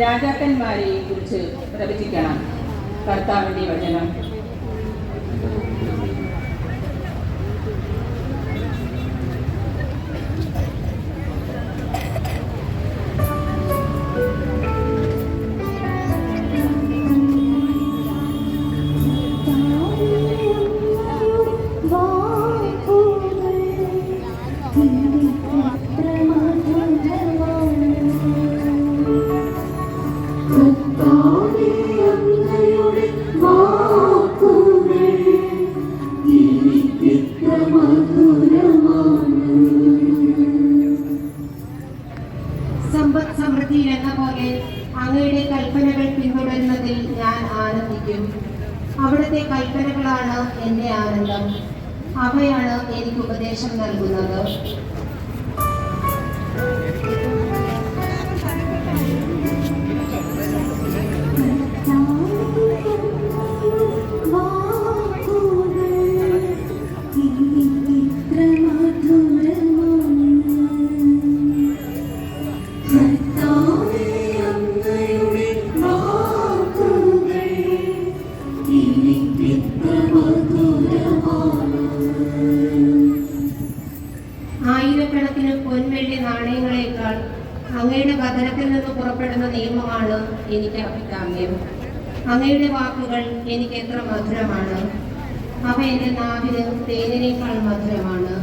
രാജാക്കന്മാരെയും കുറിച്ച് പ്രവചിക്കണം. കർത്താവിന്റെ വചനം. അങ്ങയുടെ കൽപ്പനകൾ പിന്തുടരുന്നതിൽ ഞാൻ ആനന്ദിക്കും. അവിടുത്തെ കൽപ്പനകളാണ് എന്റെ ആനന്ദം. അവയാണ് എനിക്ക് ഉപദേശം നൽകുന്നത്. അങ്ങയുടെ വചനത്തിൽ നിന്ന് പുറപ്പെടുന്ന നിയമമാണ് എനിക്ക് അഭികാമ്യം. അങ്ങയുടെ വാക്കുകൾ എനിക്ക് എത്ര മധുരമാണ്. അവ എന്റെ നാവിന് തേനിനേക്കാൾ മധുരമാണ്.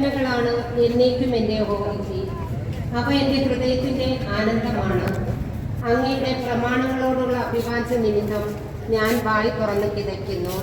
കൽപ്പനകളാണ് എന്നേക്കും എന്റെ ഓർമ്മി അവ എന്റെ ഹൃദയത്തിന്റെ ആനന്ദമാണ്. അങ്ങയുടെ പ്രമാണങ്ങളോടുള്ള അഭിവാഞ്ച നിമിത്തം ഞാൻ വായി തുറന്ന് കിതയ്ക്കുന്നു.